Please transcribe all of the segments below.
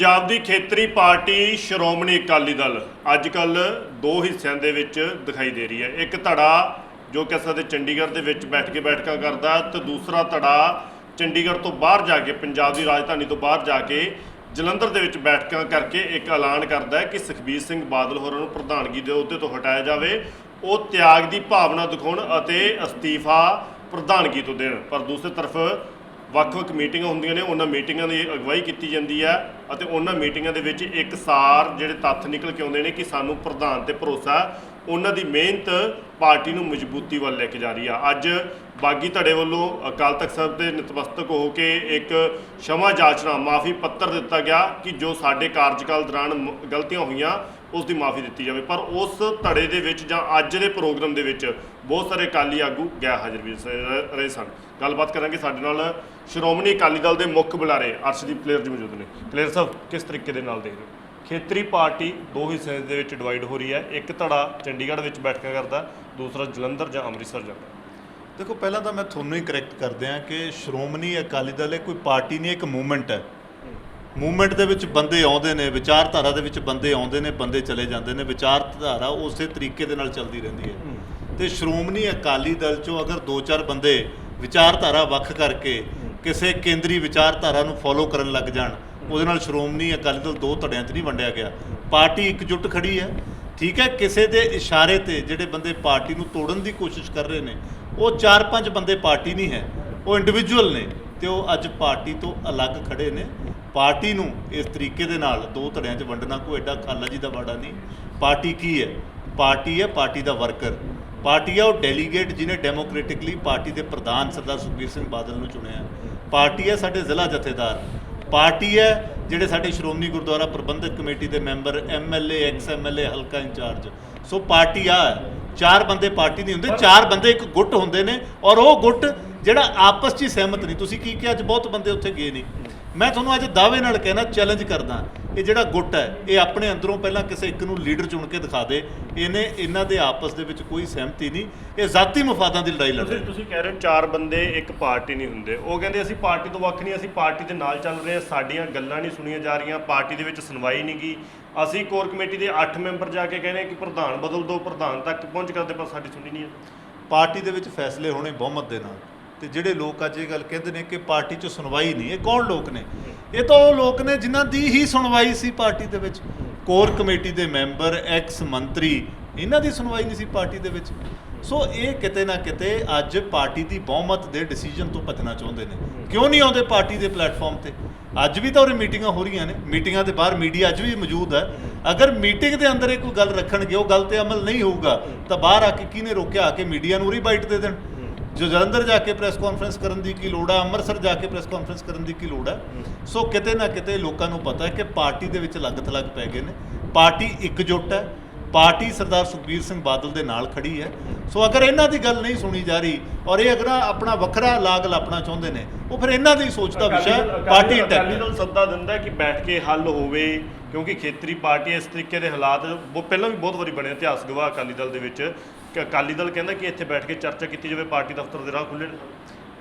ਪੰਜਾਬ ਦੀ ਖੇਤਰੀ ਪਾਰਟੀ ਸ਼੍ਰੋਮਣੀ ਅਕਾਲੀ ਦਲ ਅੱਜ ਕੱਲ ਦੋ ਹਿੱਸਿਆਂ ਦੇ ਵਿੱਚ ਦਿਖਾਈ ਦੇ ਰਹੀ ਹੈ। ਇੱਕ ਧੜਾ ਜੋ ਕਿ ਅਸਾਂ ਦੇ ਚੰਡੀਗੜ੍ਹ ਦੇ ਵਿੱਚ ਬੈਠ ਕੇ ਬੈਠਕਾਂ ਕਰਦਾ ਤੇ ਦੂਸਰਾ ਧੜਾ ਚੰਡੀਗੜ੍ਹ ਤੋਂ ਬਾਹਰ ਜਾ ਕੇ, ਪੰਜਾਬ ਦੀ ਰਾਜਧਾਨੀ ਤੋਂ ਬਾਹਰ ਜਾ ਕੇ ਜਲੰਧਰ ਦੇ ਵਿੱਚ ਬੈਠਕਾਂ ਕਰਕੇ ਇੱਕ ਐਲਾਨ ਕਰਦਾ ਹੈ ਕਿ ਸੁਖਬੀਰ ਸਿੰਘ ਬਾਦਲ ਹੋਰਾਂ ਨੂੰ ਪ੍ਰਧਾਨਗੀ ਦੇ ਅਹੁਦੇ ਤੋਂ ਹਟਾਇਆ ਜਾਵੇ। ਉਹ ਤਿਆਗ ਦੀ ਭਾਵਨਾ ਦਿਖਾਉਣ ਅਤੇ ਅਸਤੀਫਾ ਪ੍ਰਧਾਨਗੀ ਤੋਂ ਦੇਣ। ਪਰ ਦੂਸਰੀ ਤਰਫ ਵੱਖ-ਵੱਖ ਮੀਟਿੰਗਾਂ ਹੁੰਦੀਆਂ ਨੇ, ਉਹਨਾਂ ਮੀਟਿੰਗਾਂ ਦੀ ਅਗਵਾਈ ਕੀਤੀ ਜਾਂਦੀ ਹੈ ਅਤੇ ਉਹਨਾਂ ਮੀਟਿੰਗਾਂ ਦੇ ਵਿੱਚ ਇੱਕ ਸਾਰ ਜਿਹੜੇ ਤੱਥ ਨਿਕਲ ਕੇ ਆਉਂਦੇ ਨੇ ਕਿ ਸਾਨੂੰ ਪ੍ਰਧਾਨ ਤੇ ਭਰੋਸਾ ਉਹਨਾਂ ਦੀ ਮਿਹਨਤ ਪਾਰਟੀ ਨੂੰ ਮਜ਼ਬੂਤੀ ਵੱਲ ਲੈ ਕੇ ਜਾ ਰਹੀ ਆ। ਅੱਜ ਬਾਗੀ ਧੜੇ ਵੱਲੋਂ ਅਕਾਲ ਤਖਤ ਸਾਹਿਬ ਦੇ ਨਤਮਸਤਕ ਹੋ ਕੇ ਇੱਕ ਸ਼ਮਾ ਜਾਚਨਾ ਮਾਫੀ ਪੱਤਰ ਦਿੱਤਾ ਗਿਆ ਕਿ ਜੋ ਸਾਡੇ ਕਾਰਜਕਾਲ ਦੌਰਾਨ ਮ- ਗਲਤੀਆਂ ਹੋਈਆਂ, ਉਸ ਦੀ ਮਾਫੀ ਦਿੱਤੀ ਜਾਵੇ। ਪਰ ਉਸ ਧੜੇ ਦੇ ਵਿੱਚ ਜਾਂ ਅੱਜ ਦੇ ਪ੍ਰੋਗਰਾਮ ਦੇ ਵਿੱਚ ਬਹੁਤ ਸਾਰੇ ਅਕਾਲੀ ਆਗੂ ਗੈਰ ਹਾਜ਼ਰ ਵੀ ਸ- ਰਹੇ ਸਨ। ਗੱਲਬਾਤ ਕਰਾਂਗੇ ਸਾਡੇ ਨਾਲ ਸ਼੍ਰੋਮਣੀ ਅਕਾਲੀ ਦਲ ਦੇ ਮੁੱਖ ਬੁਲਾਰੇ ਅਰਸ਼ਦੀਪ ਪਲੇਅਰ ਜੀ ਮੌਜੂਦ ਨੇ। ਪਲੇਅਰ ਸਾਹਿਬ ਕਿਸ ਤਰੀਕੇ ਦੇ ਨਾਲ ਦੇਖ ਰਹੇ ਹੋ? ਖੇਤਰੀ ਪਾਰਟੀ ਦੋ ਹਿੱਸਿਆਂ ਦੇ ਵਿੱਚ ਡਿਵਾਈਡ ਹੋ ਰਹੀ ਹੈ। ਇੱਕ ਧੜਾ ਚੰਡੀਗੜ੍ਹ ਵਿੱਚ ਬੈਠਕਾਂ ਕਰਦਾ ਦੂਸਰਾ ਜਲੰਧਰ ਜਾਂ ਅੰਮ੍ਰਿਤਸਰ ਜਾਂਦਾ। ਦੇਖੋ ਪਹਿਲਾਂ ਤਾਂ ਮੈਂ ਤੁਹਾਨੂੰ ਹੀ ਕਰੈਕਟ ਕਰਦੇ ਆ ਕਿ ਸ਼੍ਰੋਮਣੀ ਅਕਾਲੀ ਦਲ ਇਹ ਕੋਈ ਪਾਰਟੀ ਨਹੀਂ ਇੱਕ ਮੂਵਮੈਂਟ ਹੈ। ਮੂਵਮੈਂਟ ਦੇ ਵਿੱਚ ਬੰਦੇ ਆਉਂਦੇ ਨੇ ਵਿਚਾਰਧਾਰਾ ਦੇ ਵਿੱਚ ਬੰਦੇ ਆਉਂਦੇ ਨੇ ਬੰਦੇ ਚਲੇ ਜਾਂਦੇ ਨੇ ਵਿਚਾਰਧਾਰਾ ਉਸੇ ਤਰੀਕੇ ਦੇ ਨਾਲ ਚੱਲਦੀ ਰਹਿੰਦੀ ਹੈ। ਤੇ ਸ਼੍ਰੋਮਣੀ ਅਕਾਲੀ ਦਲ ਚੋਂ ਅਗਰ ਦੋ ਚਾਰ ਬੰਦੇ ਵਿਚਾਰਧਾਰਾ ਵੱਖ ਕਰਕੇ ਕਿਸੇ ਕੇਂਦਰੀ ਵਿਚਾਰਧਾਰਾ ਨੂੰ ਫੋਲੋ ਕਰਨ ਲੱਗ ਜਾਣ। ਉਹਦੇ ਨਾਲ ਸ਼੍ਰੋਮਣੀ ਅਕਾਲੀ ਦਲ ਦੋ ਧੜਿਆਂ 'ਚ ਨਹੀਂ ਵੰਡਿਆ ਗਿਆ। ਪਾਰਟੀ ਇਕਜੁੱਟ ਖੜੀ ਹੈ। ਠੀਕ ਹੈ, ਕਿਸੇ ਦੇ ਇਸ਼ਾਰੇ ਤੇ ਜਿਹੜੇ ਬੰਦੇ ਪਾਰਟੀ ਨੂੰ ਤੋੜਨ ਦੀ ਕੋਸ਼ਿਸ਼ ਕਰ ਰਹੇ ਨੇ, ਉਹ ਚਾਰ ਪੰਜ ਬੰਦੇ ਪਾਰਟੀ ਨਹੀਂ ਹੈ। ਉਹ ਇੰਡੀਵਿਜੂਅਲ ਨੇ ਤੇ ਉਹ ਅੱਜ ਪਾਰਟੀ ਤੋਂ ਅਲੱਗ ਖੜੇ ਨੇ। ਪਾਰਟੀ ਨੂੰ ਇਸ ਤਰੀਕੇ ਦੇ ਨਾਲ ਦੋ ਧੜਿਆਂ 'ਚ ਵੰਡਣਾ ਕੋਈ ਐਡਾ ਖਾਲਾ ਜੀ ਦਾ ਬਾੜਾ ਨਹੀਂ। ਪਾਰਟੀ ਕੀ ਹੈ? ਪਾਰਟੀ ਹੈ, ਪਾਰਟੀ ਦਾ ਵਰਕਰ। ਪਾਰਟੀ ਹੈ ਉਹ ਡੈਲੀਗੇਟ ਜਿਹਨੇ ਡੈਮੋਕ੍ਰੈਟਿਕਲੀ ਪਾਰਟੀ ਦੇ ਪ੍ਰਧਾਨ ਸਰਦਾਰ ਸੁਖਬੀਰ ਸਿੰਘ ਬਾਦਲ ਨੂੰ ਚੁਣਿਆ ਪਾਰਟੀ ਹੈ ਸਾਡੇ ਜ਼ਿਲ੍ਹਾ ਜਥੇਦਾਰ। ਪਾਰਟੀ ਹੈ ਜਿਹੜੇ ਸਾਡੇ ਸ਼੍ਰੋਮਣੀ ਗੁਰਦੁਆਰਾ ਪ੍ਰਬੰਧਕ ਕਮੇਟੀ ਦੇ ਮੈਂਬਰ ਐਮਐਲਏ ਐਕਸ ਐਮਐਲਏ ਹਲਕਾ ਇੰਚਾਰਜ। ਸੋ ਪਾਰਟੀ ਆ। ਚਾਰ ਬੰਦੇ ਪਾਰਟੀ ਨਹੀਂ ਹੁੰਦੇ ਚਾਰ ਬੰਦੇ ਇੱਕ ਗੁੱਟ ਹੁੰਦੇ ਨੇ ਔਰ ਉਹ ਗੁੱਟ ਜਿਹੜਾ ਆਪਸ 'ਚ ਹੀ ਸਹਿਮਤ ਨਹੀਂ। ਤੁਸੀਂ ਕੀ ਕਿਹਾ ਅੱਜ ਬਹੁਤ ਬੰਦੇ ਉੱਥੇ ਗਏ ਨਹੀਂ ਮੈਂ ਤੁਹਾਨੂੰ ਅੱਜ ਦਾਅਵੇ ਨਾਲ ਕਹਿਣਾ ਚੈਲੰਜ ਕਰਦਾ। ਇਹ ਜਿਹੜਾ ਗੁੱਟ ਹੈ ਇਹ ਆਪਣੇ ਅੰਦਰੋਂ ਪਹਿਲਾਂ ਕਿਸੇ ਇੱਕ ਨੂੰ ਲੀਡਰ ਚੁਣ ਕੇ ਦਿਖਾ ਦੇ। ਇਹਨੇ ਇਹਨਾਂ ਦੇ ਆਪਸ ਦੇ ਵਿੱਚ ਕੋਈ ਸਹਿਮਤੀ ਨਹੀਂ। ਇਹ ਜ਼ਾਤੀ ਮਫਾਦਾਂ ਦੀ ਲੜਾਈ ਲੜ ਰਹੇ ਤੁਸੀਂ ਤੁਸੀਂ ਕਹਿ ਰਹੇ ਹੋ ਚਾਰ ਬੰਦੇ ਇੱਕ ਪਾਰਟੀ ਨਹੀਂ ਹੁੰਦੇ। ਉਹ ਕਹਿੰਦੇ ਅਸੀਂ ਪਾਰਟੀ ਤੋਂ ਵੱਖ ਨਹੀਂ ਅਸੀਂ ਪਾਰਟੀ ਦੇ ਨਾਲ ਚੱਲ ਰਹੇ ਹਾਂ। ਸਾਡੀਆਂ ਗੱਲਾਂ ਨਹੀਂ ਸੁਣੀਆਂ ਜਾ ਰਹੀਆਂ ਪਾਰਟੀ ਦੇ ਵਿੱਚ ਸੁਣਵਾਈ ਨਹੀਂ ਗੀ ਅਸੀਂ ਕੋਰ ਕਮੇਟੀ ਦੇ 8 ਮੈਂਬਰ ਜਾ ਕੇ ਕਹਿੰਦੇ ਕਿ ਪ੍ਰਧਾਨ ਬਦਲ ਦਿਓ ਪ੍ਰਧਾਨ ਤੱਕ ਪਹੁੰਚ ਕਰਦੇ ਪਰ ਸਾਡੀ ਸੁਣੀ ਨਹੀਂ ਹੈ। ਪਾਰਟੀ ਦੇ ਵਿੱਚ ਫੈਸਲੇ ਹੋਣੇ ਬਹੁਮਤ ਦੇ ਨਾਲ। ਤੇ ਜਿਹੜੇ ਲੋਕ ਅੱਜ ਇਹ ਗੱਲ ਕਹਿੰਦੇ ਨੇ ਕਿ ਪਾਰਟੀ 'ਚ ਸੁਣਵਾਈ ਨਹੀਂ, ਇਹ ਕੌਣ ਲੋਕ ਨੇ? ਇਹ ਤਾਂ ਉਹ ਲੋਕ ਨੇ ਜਿਨ੍ਹਾਂ ਦੀ ਹੀ ਸੁਣਵਾਈ ਸੀ ਪਾਰਟੀ ਦੇ ਵਿੱਚ। ਕੋਰ ਕਮੇਟੀ ਦੇ ਮੈਂਬਰ, ਐਕਸ ਮੰਤਰੀ, ਇਹਨਾਂ ਦੀ ਸੁਣਵਾਈ ਨਹੀਂ ਸੀ ਪਾਰਟੀ ਦੇ ਵਿੱਚ। ਸੋ ਇਹ ਕਿਤੇ ਨਾ ਕਿਤੇ ਅੱਜ ਪਾਰਟੀ ਦੀ ਬਹੁਮਤ ਦੇ ਡਿਸੀਜਨ ਤੋਂ ਭੱਜਣਾ ਚਾਹੁੰਦੇ ਨੇ। ਕਿਉਂ ਨਹੀਂ ਆਉਂਦੇ ਪਾਰਟੀ ਦੇ ਪਲੇਟਫਾਰਮ ਤੇ? ਅੱਜ ਵੀ ਤਾਂ ਉਰੇ ਮੀਟਿੰਗਾਂ ਹੋ ਰਹੀਆਂ ਨੇ। ਮੀਟਿੰਗਾਂ ਦੇ ਬਾਹਰ ਮੀਡੀਆ ਅੱਜ ਵੀ ਮੌਜੂਦ ਹੈ। ਅਗਰ ਮੀਟਿੰਗ ਦੇ ਅੰਦਰ ਇਹ ਕੋਈ ਗੱਲ ਰੱਖਣਗੇ, ਉਹ ਗੱਲ ਤੇ ਅਮਲ ਨਹੀਂ ਹੋਊਗਾ, ਤਾਂ ਬਾਹਰ ਆ ਕੇ ਕਿਹਨੇ ਰੋਕਿਆ? ਆ ਕੇ ਮੀਡੀਆ ਨੂੰ ਉਰੀ ਬਾਈਟ ਦੇ ਦੇਣ। ਜੋ ਜਲੰਧਰ ਜਾ ਕੇ ਪ੍ਰੈਸ ਕਾਨਫਰੰਸ ਕਰਨ ਦੀ ਕੀ ਲੋੜ ਹੈ ਅੰਮ੍ਰਿਤਸਰ ਜਾ ਕੇ ਪ੍ਰੈਸ ਕਾਨਫਰੰਸ ਕਰਨ ਦੀ ਕੀ ਲੋੜ ਹੈ। ਸੋ ਕਿਤੇ ਨਾ ਕਿਤੇ ਲੋਕਾਂ ਨੂੰ ਪਤਾ ਹੈ ਕਿ ਪਾਰਟੀ ਦੇ ਵਿੱਚ ਲੱਗ ਥਲੱਗ ਪੈ ਗਏ ਨੇ। ਪਾਰਟੀ ਇਕਜੁੱਟ ਹੈ। ਪਾਰਟੀ ਸਰਦਾਰ ਸੁਖਬੀਰ ਸਿੰਘ ਬਾਦਲ ਦੇ ਨਾਲ ਖੜੀ ਹੈ। ਸੋ ਅਗਰ ਇਹਨਾਂ ਦੀ ਗੱਲ ਨਹੀਂ ਸੁਣੀ ਜਾ ਰਹੀ ਔਰ ਇਹ ਅਗਰ ਆਪਣਾ ਵੱਖਰਾ ਲਾਗ ਲਾਪਣਾ ਚਾਹੁੰਦੇ ਨੇ ਉਹ ਫਿਰ ਇਹਨਾਂ ਦੀ ਸੋਚ ਦਾ ਵਿਸ਼ਾ। ਪਾਰਟੀ ਅਕਾਲੀ ਦਲ ਸੱਦਾ ਦਿੰਦਾ ਕਿ ਬੈਠ ਕੇ ਹੱਲ ਹੋਵੇ ਕਿਉਂਕਿ ਖੇਤਰੀ ਪਾਰਟੀ ਇਸ ਤਰੀਕੇ ਦੇ ਹਾਲਾਤ ਉਹ ਪਹਿਲਾਂ ਵੀ ਬਹੁਤ ਵਾਰੀ ਬਣੇ ਇਤਿਹਾਸ ਗਵਾਹ ਅਕਾਲੀ ਦਲ ਦੇ ਵਿੱਚ। ਕਿ ਅਕਾਲੀ ਦਲ ਕਹਿੰਦਾ ਕਿ ਇੱਥੇ ਬੈਠ ਕੇ ਚਰਚਾ ਕੀਤੀ ਜਾਵੇ ਪਾਰਟੀ ਦਫ਼ਤਰ ਦੇ ਰਾਹ ਖੁੱਲ੍ਹੇ ਨੇ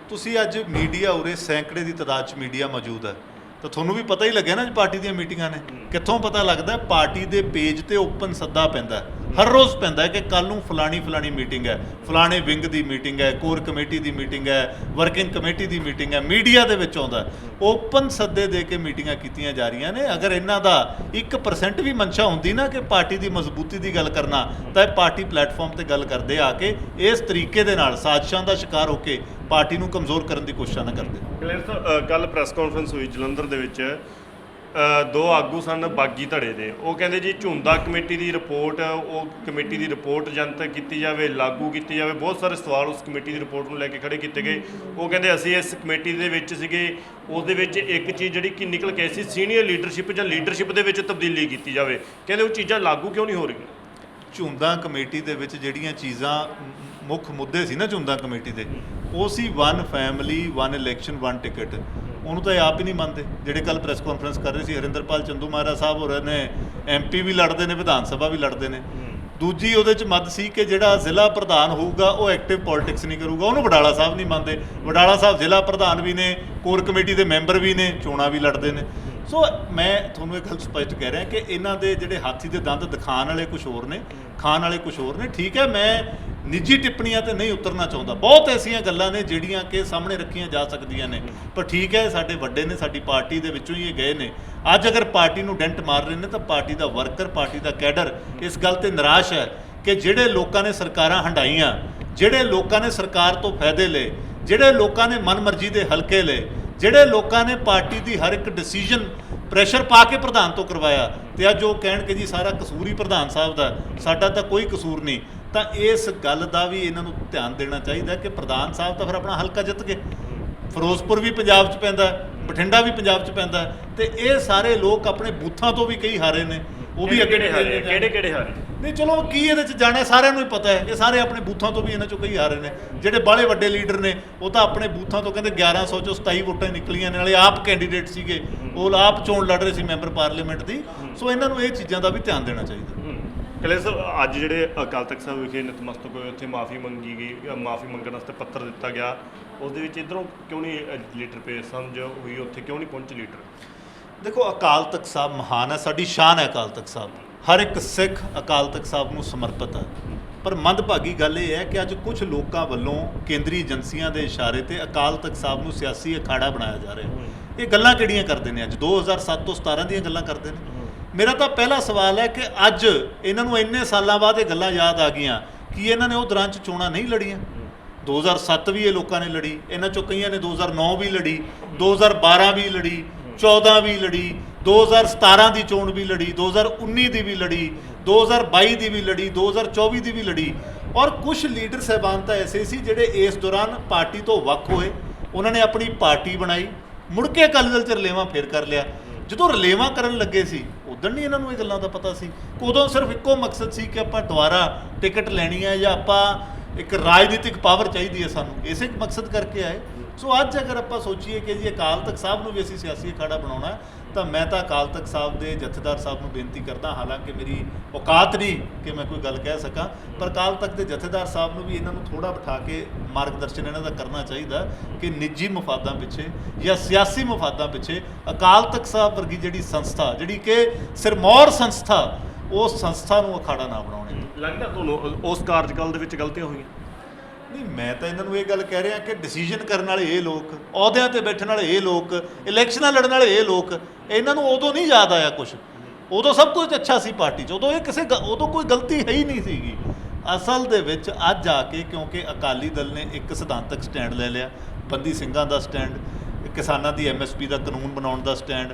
ਤੁਸੀਂ ਅੱਜ ਮੀਡੀਆ ਉਰੇ ਸੈਂਕੜੇ ਦੀ ਤਾਦਾਦ 'ਚ ਮੀਡੀਆ ਮੌਜੂਦ ਹੈ। ਤਾਂ ਤੁਹਾਨੂੰ ਵੀ ਪਤਾ ਹੀ ਲੱਗਿਆ ਨਾ ਅੱਜ ਪਾਰਟੀ ਦੀਆਂ ਮੀਟਿੰਗਾਂ ਨੇ। ਕਿੱਥੋਂ ਪਤਾ ਲੱਗਦਾ ਪਾਰਟੀ ਦੇ ਪੇਜ ਤੇ ਓਪਨ ਸੱਦਾ ਪੈਂਦਾ ਹਰ ਰੋਜ਼ ਪੈਂਦਾ ਹੈ ਕਿ ਕੱਲ ਨੂੰ ਫਲਾਣੀ ਫਲਾਣੀ ਮੀਟਿੰਗ ਹੈ, ਫਲਾਣੇ ਵਿੰਗ ਦੀ ਮੀਟਿੰਗ ਹੈ, ਕੋਰ ਕਮੇਟੀ ਦੀ ਮੀਟਿੰਗ ਹੈ, ਵਰਕਿੰਗ ਕਮੇਟੀ ਦੀ ਮੀਟਿੰਗ ਹੈ, ਮੀਡੀਆ ਦੇ ਵਿੱਚ ਆਉਂਦਾ ਓਪਨ ਸੱਦੇ ਦੇ ਕੇ ਮੀਟਿੰਗਾਂ ਕੀਤੀਆਂ ਜਾ ਰਹੀਆਂ ਨੇ। ਅਗਰ ਇਹਨਾਂ ਦਾ 1% ਵੀ ਮਨਸ਼ਾ ਹੁੰਦੀ ਨਾ ਕਿ ਪਾਰਟੀ ਦੀ ਮਜ਼ਬੂਤੀ ਦੀ ਗੱਲ ਕਰਨਾ, ਤਾਂ ਇਹ ਪਾਰਟੀ ਪਲੇਟਫਾਰਮ ਤੇ ਗੱਲ ਕਰਦੇ ਆ ਕੇ ਇਸ ਤਰੀਕੇ ਦੇ ਨਾਲ ਸਾਜ਼ਿਸ਼ਾਂ ਦਾ ਸ਼ਿਕਾਰ ਹੋ ਕੇ ਪਾਰਟੀ ਨੂੰ ਕਮਜ਼ੋਰ ਕਰਨ ਦੀ ਕੋਸ਼ਿਸ਼ ਨਾ ਕਰਦੇ। ਕਲੀਅਰ ਸਰ ਕੱਲ ਪ੍ਰੈਸ ਕਾਨਫਰੰਸ ਹੋਈ ਜਲੰਧਰ ਦੇ ਵਿੱਚ। ਦੋ ਆਗੂ ਸਨ, ਬਾਗੀ ਧੜੇ ਦੇ। ਉਹ ਕਹਿੰਦੇ ਜੀ, ਝੁੰਦਾ ਕਮੇਟੀ ਦੀ ਰਿਪੋਰਟ, ਉਹ ਕਮੇਟੀ ਦੀ ਰਿਪੋਰਟ ਜਨਤਕ ਕੀਤੀ ਜਾਵੇ, ਲਾਗੂ ਕੀਤੀ ਜਾਵੇ। ਬਹੁਤ ਸਾਰੇ ਸਵਾਲ ਉਸ ਕਮੇਟੀ ਦੀ ਰਿਪੋਰਟ ਨੂੰ ਲੈ ਕੇ ਖੜੇ ਕੀਤੇ ਗਏ। ਉਹ ਕਹਿੰਦੇ, ਅਸੀਂ ਇਸ ਕਮੇਟੀ ਦੇ ਵਿੱਚ ਸੀਗੇ। ਉਸ ਵਿੱਚ ਇੱਕ ਚੀਜ਼ ਜਿਹੜੀ ਕਿ ਨਿਕਲ ਕੇ ਸੀ ਸੀਨੀਅਰ ਲੀਡਰਸ਼ਿਪ ਜਾਂ ਲੀਡਰਸ਼ਿਪ ਦੇ ਵਿੱਚ ਤਬਦੀਲੀ ਕੀਤੀ ਜਾਵੇ। ਕਹਿੰਦੇ, ਉਹ ਚੀਜ਼ਾਂ ਲਾਗੂ ਕਿਉਂ ਨਹੀਂ ਹੋ ਰਹੀਆਂ? ਝੁੰਦਾ ਕਮੇਟੀ ਦੇ ਵਿੱਚ ਜਿਹੜੀਆਂ ਚੀਜ਼ਾਂ ਮੁੱਖ ਮੁੱਦੇ ਸੀ ਨਾ, ਝੁੰਦਾ ਕਮੇਟੀ ਦੇ, ਉਹ ਸੀ one family one election one ticket ਉਹਨੂੰ ਤਾਂ ਇਹ ਆਪ ਹੀ ਨਹੀਂ ਮੰਨਦੇ, ਜਿਹੜੇ ਕੱਲ ਪ੍ਰੈਸ ਕਾਨਫਰੰਸ ਕਰ ਰਹੇ ਸੀ, ਹਰਿੰਦਰਪਾਲ ਚੰਦੂ ਮਹਾਰਾਜ ਸਾਹਿਬ ਹੋ ਰਹੇ ਨੇ ਐਮਪੀ ਵੀ ਲੜਦੇ ਨੇ, ਵਿਧਾਨ ਸਭਾ ਵੀ ਲੜਦੇ ਨੇ। ਦੂਜੀ ਉਹਦੇ ਚ ਮੱਦ ਸੀ ਕਿ ਜਿਹੜਾ ਜ਼ਿਲ੍ਹਾ ਪ੍ਰਧਾਨ ਹੋਊਗਾ, ਉਹ ਐਕਟਿਵ ਪੋਲਿਟਿਕਸ ਨਹੀਂ ਕਰੂਗਾ, ਉਹਨੂੰ ਵਡਾਲਾ ਸਾਹਿਬ ਨਹੀਂ ਮੰਨਦੇ। ਵਡਾਲਾ ਸਾਹਿਬ ਜ਼ਿਲ੍ਹਾ ਪ੍ਰਧਾਨ ਵੀ ਨੇ, ਕੋਰ ਕਮੇਟੀ ਦੇ ਮੈਂਬਰ ਵੀ ਨੇ, ਚੋਣਾਂ ਵੀ ਲੜਦੇ ਨੇ। ਸੋ ਮੈਂ ਤੁਹਾਨੂੰ ਇਹ ਗੱਲ ਸਪਸ਼ਟ ਕਹਿ ਰਿਹਾ ਕਿ ਇਹਨਾਂ ਦੇ ਜਿਹੜੇ ਹਾਥੀ ਦੇ ਦੰਦ ਦਿਖਾਉਣ ਵਾਲੇ ਕੁਝ ਹੋਰ ਨੇ, ਖਾਣ ਵਾਲੇ ਕੁਝ ਹੋਰ ਨੇ, ਠੀਕ ਹੈ, ਮੈਂ ਨਿੱਜੀ ਟਿੱਪਣੀਆਂ ਤੇ ਨਹੀਂ ਉਤਰਨਾ ਚਾਹੁੰਦਾ। ਬਹੁਤ ਐਸੀਆਂ ਗੱਲਾਂ ਨੇ ਜਿਹੜੀਆਂ ਕਿ ਸਾਹਮਣੇ ਰੱਖੀਆਂ ਜਾ ਸਕਦੀਆਂ ਨੇ। ਪਰ ਠੀਕ ਹੈ, ਸਾਡੇ ਵੱਡੇ ਨੇ, ਸਾਡੀ ਪਾਰਟੀ ਦੇ ਵਿੱਚੋਂ ਹੀ ਇਹ ਗਏ ਨੇ। ਅੱਜ ਅਗਰ ਪਾਰਟੀ ਨੂੰ ਡੈਂਟ ਮਾਰ ਰਹੇ ਨੇ, ਤਾਂ ਪਾਰਟੀ ਦਾ ਵਰਕਰ, ਪਾਰਟੀ ਦਾ ਕੈਡਰ ਇਸ ਗੱਲ ਤੇ ਨਿਰਾਸ਼ ਹੈ ਕਿ ਜਿਹੜੇ ਲੋਕਾਂ ਨੇ ਸਰਕਾਰਾਂ ਹੰਡਾਈਆਂ, ਜਿਹੜੇ ਲੋਕਾਂ ਨੇ ਸਰਕਾਰ ਤੋਂ ਫਾਇਦੇ ਲਏ, ਜਿਹੜੇ ਲੋਕਾਂ ਨੇ ਮਨਮਰਜ਼ੀ ਦੇ ਹਲਕੇ ਲਏ ਜਿਹੜੇ ਲੋਕਾਂ ਨੇ ਪਾਰਟੀ ਦੀ ਹਰ ਇੱਕ ਡਿਸੀਜਨ ਪ੍ਰੈਸ਼ਰ ਪਾ ਕੇ ਪ੍ਰਧਾਨ ਤੋਂ ਕਰਵਾਇਆ ਤੇ ਅੱਜ ਉਹ ਕਹਿਣ ਕਿ ਜੀ ਸਾਰਾ ਕਸੂਰ ਹੀ ਪ੍ਰਧਾਨ ਸਾਹਿਬ ਦਾ ਸਾਡਾ ਤਾਂ ਕੋਈ ਕਸੂਰ ਨਹੀਂ। ਤਾਂ ਇਸ ਗੱਲ ਦਾ ਵੀ ਇਹਨਾਂ ਨੂੰ ਧਿਆਨ ਦੇਣਾ ਚਾਹੀਦਾ ਕਿ ਪ੍ਰਧਾਨ ਸਾਹਿਬ ਤਾਂ ਫਿਰ ਆਪਣਾ ਹਲਕਾ ਜਿੱਤ ਗਏ। ਫਿਰੋਜ਼ਪੁਰ ਵੀ ਪੰਜਾਬ 'ਚ ਪੈਂਦਾ ਬਠਿੰਡਾ ਵੀ ਪੰਜਾਬ 'ਚ ਪੈਂਦਾ ਤੇ ਇਹ ਸਾਰੇ ਲੋਕ ਆਪਣੇ ਬੂਥਾਂ ਤੋਂ ਵੀ ਕਈ ਹਾਰੇ ਨੇ ਉਹ ਵੀ ਅੱਗੇ ਹਾਰੇ? ਕਿਹੜੇ ਕਿਹੜੇ ਹਾਰੇ? ਨਹੀਂ ਚਲੋ ਕੀ ਇਹਦੇ ਚ ਜਾਣਾ ਸਾਰਿਆਂ ਨੂੰ ਹੀ ਪਤਾ ਹੈ। ਇਹ ਸਾਰੇ ਆਪਣੇ ਬੂਥਾਂ ਤੋਂ ਵੀ ਇਹਨਾਂ ਚੋਂ ਕਈ ਹਾਰੇ ਨੇ। ਜਿਹੜੇ ਬਾਹਲੇ ਵੱਡੇ ਲੀਡਰ ਨੇ ਉਹ ਤਾਂ ਆਪਣੇ ਬੂਥਾਂ ਤੋਂ ਕਹਿੰਦੇ 1100 ਚੋਂ 27 ਵੋਟਾਂ ਨਿਕਲੀਆਂ ਨੇ ਨਾਲੇ ਆਪ ਕੈਂਡੀਡੇਟ ਸੀਗੇ। ਉਹ ਆਪ ਚੋਣ ਲੜ ਰਹੇ ਸੀ ਮੈਂਬਰ ਪਾਰਲੀਮੈਂਟ ਦੀ। ਸੋ ਇਹਨਾਂ ਨੂੰ ਇਹ ਚੀਜ਼ਾਂ ਦਾ ਵੀ ਧਿਆਨ ਦੇਣਾ ਚਾਹੀਦਾ। ਕਲੇ ਸਾਹਿਬ ਅੱਜ ਜਿਹੜੇ ਅਕਾਲ ਤਖਤ ਸਾਹਿਬ ਵਿਖੇ ਨਤਮਸਤਕ ਹੋਏ ਉੱਥੇ ਮਾਫੀ ਮੰਗੀ ਗਈ ਮਾਫੀ ਮੰਗਣ ਵਾਸਤੇ ਪੱਤਰ ਦਿੱਤਾ ਗਿਆ। ਉਸ ਦੇ ਵਿੱਚ ਇਧਰੋਂ ਕਿਉਂ ਨਹੀਂ ਲੀਡਰ ਪੇ ਸਮਝ ਹੋਈ ਉੱਥੇ ਕਿਉਂ ਨਹੀਂ ਪਹੁੰਚੇ ਲੀਡਰ? ਦੇਖੋ ਅਕਾਲ ਤਖਤ ਸਾਹਿਬ ਮਹਾਨ ਹੈ ਸਾਡੀ ਸ਼ਾਨ ਹੈ ਅਕਾਲ ਤਖਤ ਸਾਹਿਬ। ਹਰ ਇੱਕ ਸਿੱਖ ਅਕਾਲ ਤਖਤ ਸਾਹਿਬ ਨੂੰ ਸਮਰਪਿਤ ਹੈ ਪਰ ਮੰਦਭਾਗੀ ਗੱਲ ਇਹ ਹੈ ਕਿ ਅੱਜ ਕੁਝ ਲੋਕਾਂ ਵੱਲੋਂ ਕੇਂਦਰੀ ਏਜੰਸੀਆਂ ਦੇ ਇਸ਼ਾਰੇ ਤੇ ਅਕਾਲ ਤਖਤ ਸਾਹਿਬ ਨੂੰ ਸਿਆਸੀ ਅਖਾੜਾ ਬਣਾਇਆ ਜਾ ਰਿਹਾ ਇਹ ਗੱਲਾਂ ਕਿਹੜੀਆਂ ਕਰਦੇ ਨੇ ਅੱਜ? 2007 ਤੋਂ 17 ਦੀਆਂ ਗੱਲਾਂ ਕਰਦੇ ਨੇ। ਮੇਰਾ ਤਾਂ ਪਹਿਲਾ ਸਵਾਲ ਹੈ ਕਿ ਅੱਜ ਇਹਨਾਂ ਨੂੰ ਇੰਨੇ ਸਾਲਾਂ ਬਾਅਦ ਇਹ ਗੱਲਾਂ ਯਾਦ ਆ ਗਈਆਂ ਕਿ ਇਹਨਾਂ ਨੇ ਉਹ ਦੌਰਾਨ ਚ ਚੋਣਾਂ ਨਹੀਂ ਲੜੀਆਂ। 2007 ਵੀ ਇਹ ਲੋਕਾਂ ਨੇ ਲੜੀ, ਇਹਨਾਂ ਚੋਂ ਕਈਆਂ ਨੇ 2009 ਵੀ ਲੜੀ 2012 ਵੀ ਲੜੀ 14 ਵੀ ਲੜੀ 2017 ਦੀ ਚੋਣ ਵੀ ਲੜੀ 2019 ਦੀ ਵੀ ਲੜੀ 2022 ਦੀ ਵੀ ਲੜੀ 2024 ਦੀ ਵੀ ਲੜੀ। ਔਰ ਕੁਝ ਲੀਡਰ ਸਹਿਬਾਨ ਤਾਂ ਐਸੇ ਸੀ ਜਿਹੜੇ ਇਸ ਦੌਰਾਨ ਪਾਰਟੀ ਤੋਂ ਵੱਖ ਹੋਏ। ਉਹਨਾਂ ਨੇ ਆਪਣੀ ਪਾਰਟੀ ਬਣਾਈ, ਮੁੜ ਕੇ ਅਕਾਲੀ ਦਲ ਚ ਰਲੇਵਾਂ ਫੇਰ ਕਰ ਲਿਆ। ਜਦੋਂ ਰਲੇਵਾਂ ਕਰਨ ਲੱਗੇ ਸੀ, ਉਦੋਂ ਨਹੀਂ ਇਹਨਾਂ ਨੂੰ ਇਹ ਗੱਲਾਂ ਦਾ ਪਤਾ ਸੀ। ਉਦੋਂ ਸਿਰਫ ਇੱਕੋ ਮਕਸਦ ਸੀ ਕਿ ਆਪਾਂ ਦੁਬਾਰਾ ਟਿਕਟ ਲੈਣੀ ਹੈ ਜਾਂ ਆਪਾਂ ਇੱਕ ਰਾਜਨੀਤਿਕ ਪਾਵਰ ਚਾਹੀਦੀ ਹੈ ਸਾਨੂੰ। ਇਸੇ ਇੱਕ ਮਕਸਦ ਕਰਕੇ ਆਏ। ਸੋ ਅੱਜ ਅਗਰ ਆਪਾਂ ਸੋਚੀਏ ਕਿ ਜੀ ਅਕਾਲ ਤਖਤ ਸਾਹਿਬ ਨੂੰ ਵੀ ਅਸੀਂ ਸਿਆਸੀ ਅਖਾੜਾ ਬਣਾਉਣਾ ਤਾਂ ਮੈਂ ਤਾਂ ਅਕਾਲ ਤਖਤ ਸਾਹਿਬ ਦੇ ਜਥੇਦਾਰ ਸਾਹਿਬ ਨੂੰ ਬੇਨਤੀ ਕਰਦਾ, ਹਾਲਾਂਕਿ ਮੇਰੀ ਔਕਾਤ ਨਹੀਂ ਕਿ ਮੈਂ ਕੋਈ ਗੱਲ ਕਹਿ ਸਕਾਂ, ਪਰ ਅਕਾਲ ਤਖਤ ਦੇ ਜਥੇਦਾਰ ਸਾਹਿਬ ਨੂੰ ਵੀ ਇਹਨਾਂ ਨੂੰ ਥੋੜਾ ਬਿਠਾ ਕੇ ਮਾਰਗਦਰਸ਼ਨ ਇਹਨਾਂ ਦਾ ਕਰਨਾ ਚਾਹੀਦਾ ਕਿ ਨਿੱਜੀ ਮਫਾਦਾਂ ਪਿੱਛੇ ਜਾਂ ਸਿਆਸੀ ਮਫਾਦਾਂ ਪਿੱਛੇ ਅਕਾਲ ਤਖਤ ਸਾਹਿਬ ਵਰਗੀ ਜਿਹੜੀ ਸੰਸਥਾ, ਜਿਹੜੀ ਕਿ ਸਿਰਮੌਰ ਸੰਸਥਾ ਉਸ ਸੰਸਥਾ ਨੂੰ ਅਖਾੜਾ ਨਾ ਬਣਾਉਣੇ। ਲੱਗਦਾ ਤੁਹਾਨੂੰ ਉਸ ਕਾਰਜਕਾਲ ਦੇ ਵਿੱਚ ਗਲਤੀਆਂ ਹੋਈਆਂ? ਨਹੀਂ, ਮੈਂ ਤਾਂ ਇਹਨਾਂ ਨੂੰ ਇਹ ਗੱਲ ਕਹਿ ਰਿਹਾ ਕਿ ਡਿਸੀਜਨ ਕਰਨ ਵਾਲੇ ਇਹ ਲੋਕ, ਅਹੁਦਿਆਂ ਤੇ ਬੈਠਣ ਵਾਲੇ ਇਹ ਲੋਕ ਇਲੈਕਸ਼ਨਾਂ ਲੜਨ ਵਾਲੇ ਇਹ ਲੋਕ, ਇਹਨਾਂ ਨੂੰ ਉਦੋਂ ਨਹੀਂ ਯਾਦ ਆਇਆ ਕੁਝ ਉਦੋਂ ਸਭ ਕੁਝ ਅੱਛਾ ਸੀ ਪਾਰਟੀ 'ਚ, ਉਦੋਂ ਇਹ ਕਿਸੇ ਗ- ਉਦੋਂ ਕੋਈ ਗਲਤੀ ਹੈ ਹੀ ਨਹੀਂ ਸੀਗੀ। ਅਸਲ ਦੇ ਵਿੱਚ ਅੱਜ ਆ ਕੇ ਕਿਉਂਕਿ ਅਕਾਲੀ ਦਲ ਨੇ ਇੱਕ ਸਿਧਾਂਤਕ ਸਟੈਂਡ ਲੈ ਲਿਆ, ਬੰਦੀ ਸਿੰਘਾਂ ਦਾ ਸਟੈਂਡ, ਕਿਸਾਨਾਂ ਦੀ ਐਮਐਸਪੀ ਦਾ ਕਾਨੂੰਨ ਬਣਾਉਣ ਦਾ ਸਟੈਂਡ,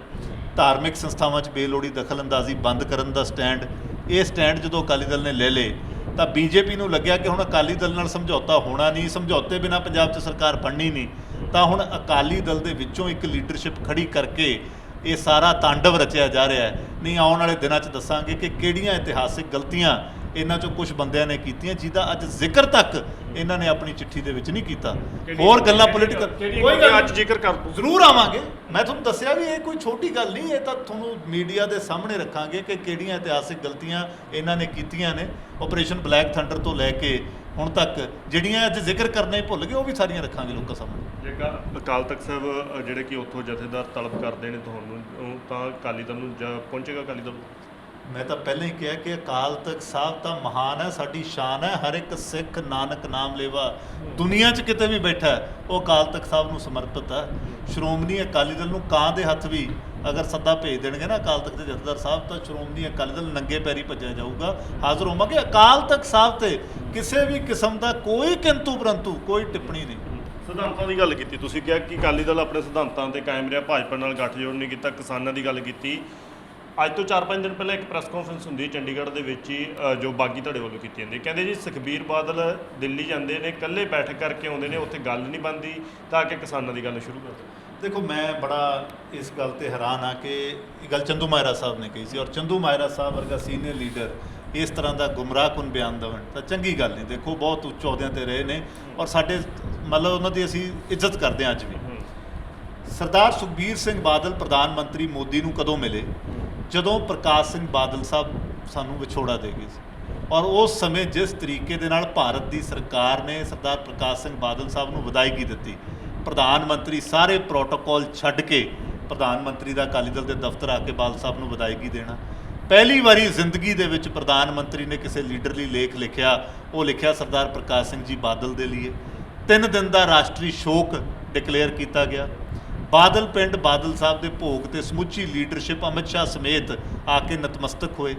ਧਾਰਮਿਕ ਸੰਸਥਾਵਾਂ 'ਚ ਬੇਲੋੜੀ ਦਖਲਅੰਦਾਜ਼ੀ ਬੰਦ ਕਰਨ ਦਾ ਸਟੈਂਡ, ਇਹ ਸਟੈਂਡ ਜਦੋਂ ਅਕਾਲੀ ਦਲ ਨੇ ਲੈ ਲਏ ਤਾਂ ਬੀਜੇਪੀ ਨੂੰ ਲੱਗਿਆ ਕਿ ਹੁਣ ਅਕਾਲੀ ਦਲ ਨਾਲ ਸਮਝੌਤਾ ਹੋਣਾ ਨਹੀਂ, ਸਮਝੌਤੇ ਬਿਨਾ ਪੰਜਾਬ 'ਚ ਸਰਕਾਰ ਬਣਨੀ ਨਹੀਂ, ਤਾਂ ਹੁਣ ਅਕਾਲੀ ਦਲ ਦੇ ਵਿੱਚੋਂ ਇੱਕ ਲੀਡਰਸ਼ਿਪ ਖੜੀ ਕਰਕੇ ਇਹ ਸਾਰਾ ਤਾਂਡਵ ਰਚਿਆ ਜਾ ਰਿਹਾ ਹੈ। ਨਹੀਂ, ਆਉਣ ਵਾਲੇ ਦਿਨਾਂ 'ਚ ਦੱਸਾਂਗੇ ਕਿ ਕਿਹੜੀਆਂ ਇਤਿਹਾਸਿਕ ਗਲਤੀਆਂ ਇਹਨਾਂ 'ਚੋਂ ਕੁਝ ਬੰਦਿਆਂ ਨੇ ਕੀਤੀਆਂ ਜਿਹਦਾ ਅੱਜ ਜ਼ਿਕਰ ਤੱਕ ਇਹਨਾਂ ਨੇ ਆਪਣੀ ਚਿੱਠੀ ਦੇ ਵਿੱਚ ਨਹੀਂ ਕੀਤਾ। ਹੋਰ ਗੱਲਾਂ ਪੋਲੀਟੀਕਲ ਕੋਈ ਗੱਲ ਅੱਜ ਜ਼ਿਕਰ ਕਰ ਜ਼ਰੂਰ ਆਵਾਂਗੇ। ਮੈਂ ਤੁਹਾਨੂੰ ਦੱਸਿਆ ਵੀ ਇਹ ਕੋਈ ਛੋਟੀ ਗੱਲ ਨਹੀਂ ਇਹ ਤਾਂ ਤੁਹਾਨੂੰ ਮੀਡੀਆ ਦੇ ਸਾਹਮਣੇ ਰੱਖਾਂਗੇ ਕਿ ਕਿਹੜੀਆਂ ਇਤਿਹਾਸਿਕ ਗਲਤੀਆਂ ਇਹਨਾਂ ਨੇ ਕੀਤੀਆਂ ਨੇ। ਆਪਰੇਸ਼ਨ ਬਲੈਕ ਥੰਡਰ ਤੋਂ ਲੈ ਕੇ ਹੁਣ ਤੱਕ ਜਿਹੜੀਆਂ ਅੱਜ ਜ਼ਿਕਰ ਕਰਨਾ ਭੁੱਲ ਗਏ ਉਹ ਵੀ ਸਾਰੀਆਂ ਰੱਖਾਂਗੇ ਲੋਕਾਂ ਸਾਹਮਣੇ। ਜੇਕਰ ਅਕਾਲ ਤਖਤ ਸਾਹਿਬ ਜਿਹੜੇ ਕਿ ਉੱਥੋਂ ਜਥੇਦਾਰ ਤਲਬ ਕਰਦੇ ਨੇ ਤੁਹਾਨੂੰ ਉਹ ਤਾਂ ਅਕਾਲੀ ਦਲ ਨੂੰ ਜਾ ਪਹੁੰਚੇਗਾ ਅਕਾਲੀ ਦਲ? ਮੈਂ ਤਾਂ ਪਹਿਲਾਂ ਹੀ ਕਿਹਾ ਕਿ ਅਕਾਲ ਤਖਤ ਸਾਹਿਬ ਤਾਂ ਮਹਾਨ ਹੈ, ਸਾਡੀ ਸ਼ਾਨ ਹੈ, ਹਰ ਇੱਕ ਸਿੱਖ ਨਾਨਕ ਨਾਮ ਲੇਵਾ ਦੁਨੀਆ 'ਚ ਕਿਤੇ ਵੀ ਬੈਠਾ ਉਹ ਅਕਾਲ ਤਖਤ ਸਾਹਿਬ ਨੂੰ ਸਮਰਪਿਤ ਹੈ। ਸ਼੍ਰੋਮਣੀ ਅਕਾਲੀ ਦਲ ਨੂੰ ਕਾਂ ਦੇ ਹੱਥ ਵੀ ਅਗਰ ਸੱਦਾ ਭੇਜ ਦੇਣਗੇ ਨਾ ਅਕਾਲ ਤਖਤ ਦੇ ਜਥੇਦਾਰ ਸਾਹਿਬ, ਤਾਂ ਸ਼੍ਰੋਮਣੀ ਅਕਾਲੀ ਦਲ ਨੰਗੇ ਪੈਰੀ ਭੱਜਿਆ ਜਾਊਗਾ, ਹਾਜ਼ਰ ਹੋਵਾਂਗੇ। ਅਕਾਲ ਤਖਤ ਸਾਹਿਬ ਤੇ ਕਿਸੇ ਵੀ ਕਿਸਮ ਦਾ ਕੋਈ ਕਿੰਤੂ ਪਰੰਤੂ, ਕੋਈ ਟਿੱਪਣੀ ਨਹੀਂ। ਸਿਧਾਂਤਾਂ ਦੀ ਗੱਲ ਕੀਤੀ, ਤੁਸੀਂ ਕਿਹਾ ਕਿ ਅਕਾਲੀ ਦਲ ਆਪਣੇ ਸਿਧਾਂਤਾਂ ਤੇ ਕਾਇਮ ਰਿਹਾ, ਭਾਜਪਾ ਨਾਲ ਗੱਠਜੋੜ ਨਹੀਂ ਕੀਤਾ, ਕਿਸਾਨਾਂ ਦੀ ਗੱਲ ਕੀਤੀ। ਅੱਜ ਤੋਂ 4-5 ਦਿਨ ਪਹਿਲਾਂ ਇੱਕ ਪ੍ਰੈਸ ਕਾਨਫਰੰਸ ਹੁੰਦੀ ਚੰਡੀਗੜ੍ਹ ਦੇ ਵਿੱਚ ਹੀ ਅ, ਜੋ ਬਾਗੀ ਧੜੇ ਵੱਲੋਂ ਕੀਤੀ ਜਾਂਦੀ ਹੈ। ਕਹਿੰਦੇ ਜੀ ਸੁਖਬੀਰ ਬਾਦਲ ਦਿੱਲੀ ਜਾਂਦੇ ਨੇ ਇਕੱਲੇ ਬੈਠਕ ਕਰਕੇ ਆਉਂਦੇ ਨੇ ਉੱਥੇ ਗੱਲ ਨਹੀਂ ਬਣਦੀ ਤਾਂ ਕਿ ਕਿਸਾਨਾਂ ਦੀ ਗੱਲ ਸ਼ੁਰੂ ਕਰਦੇ ਦੇਖੋ ਮੈਂ ਬੜਾ ਇਸ ਗੱਲ ਤੇ ਹੈਰਾਨ ਆ ਕਿ ਇਹ ਗੱਲ ਚੰਦੂ ਮਾਇਰਾ ਸਾਹਿਬ ਨੇ ਕਹੀ ਸੀ ਔਰ ਚੰਦੂ ਮਾਇਰਾ ਸਾਹਿਬ ਵਰਗਾ ਸੀਨੀਅਰ ਲੀਡਰ ਇਸ ਤਰ੍ਹਾਂ ਦਾ ਗੁੰਮਰਾਹਕੁਨ ਬਿਆਨ ਦੇਵਣ ਤਾਂ ਚੰਗੀ ਗੱਲ ਨਹੀਂ। ਦੇਖੋ ਬਹੁਤ ਉੱਚ ਅਹੁਦਿਆਂ ਤੇ ਰਹੇ ਨੇ ਔਰ ਸਾਡੇ ਮਤਲਬ ਉਹਨਾਂ ਦੀ ਅਸੀਂ ਇੱਜ਼ਤ ਕਰਦੇ ਹਾਂ ਅੱਜ ਵੀ। ਸਰਦਾਰ ਸੁਖਬੀਰ ਸਿੰਘ ਬਾਦਲ ਪ੍ਰਧਾਨ ਮੰਤਰੀ ਮੋਦੀ ਨੂੰ ਕਦੋਂ ਮਿਲੇ? ਜਦੋਂ ਪ੍ਰਕਾਸ਼ ਸਿੰਘ ਬਾਦਲ ਸਾਹਿਬ ਸਾਨੂੰ ਵਿਛੋੜਾ ਦੇ ਗਏ ਸੀ। ਔਰ ਉਸ ਸਮੇਂ ਜਿਸ ਤਰੀਕੇ ਦੇ ਨਾਲ ਭਾਰਤ ਦੀ ਸਰਕਾਰ ਨੇ ਸਰਦਾਰ ਪ੍ਰਕਾਸ਼ ਸਿੰਘ ਬਾਦਲ ਸਾਹਿਬ ਨੂੰ ਵਿਦਾਇਗੀ ਦਿੱਤੀ, ਪ੍ਰਧਾਨ ਮੰਤਰੀ ਸਾਰੇ ਪ੍ਰੋਟੋਕਾਲ ਛੱਡ ਕੇ ਪ੍ਰਧਾਨ ਮੰਤਰੀ ਦਾ ਅਕਾਲੀ ਦਲ ਦੇ ਦਫ਼ਤਰ ਆ ਕੇ ਬਾਦਲ ਸਾਹਿਬ ਨੂੰ ਵਧਾਈਗੀ ਦੇਣਾ। ਪਹਿਲੀ ਵਾਰੀ ਜ਼ਿੰਦਗੀ ਦੇ ਵਿੱਚ ਪ੍ਰਧਾਨ ਮੰਤਰੀ ਨੇ ਕਿਸੇ ਲੀਡਰ ਲਈ ਲੇਖ ਲਿਖਿਆ, ਉਹ ਲਿਖਿਆ ਸਰਦਾਰ ਪ੍ਰਕਾਸ਼ ਸਿੰਘ ਜੀ ਬਾਦਲ ਦੇ ਲਈ ਤਿੰਨ ਦਿਨ ਦਾ ਰਾਸ਼ਟਰੀ ਸ਼ੋਕ ਡਿਕਲੇਅਰ ਕੀਤਾ ਗਿਆ। ਬਾਦਲ ਪਿੰਡ ਬਾਦਲ ਸਾਹਿਬ ਦੇ ਭੋਗ ਤੇ ਸਮੁੱਚੀ ਲੀਡਰਸ਼ਿਪ ਅਮਿਤ ਸ਼ਾਹ ਸਮੇਤ ਆ ਕੇ ਨਤਮਸਤਕ ਹੋਏ।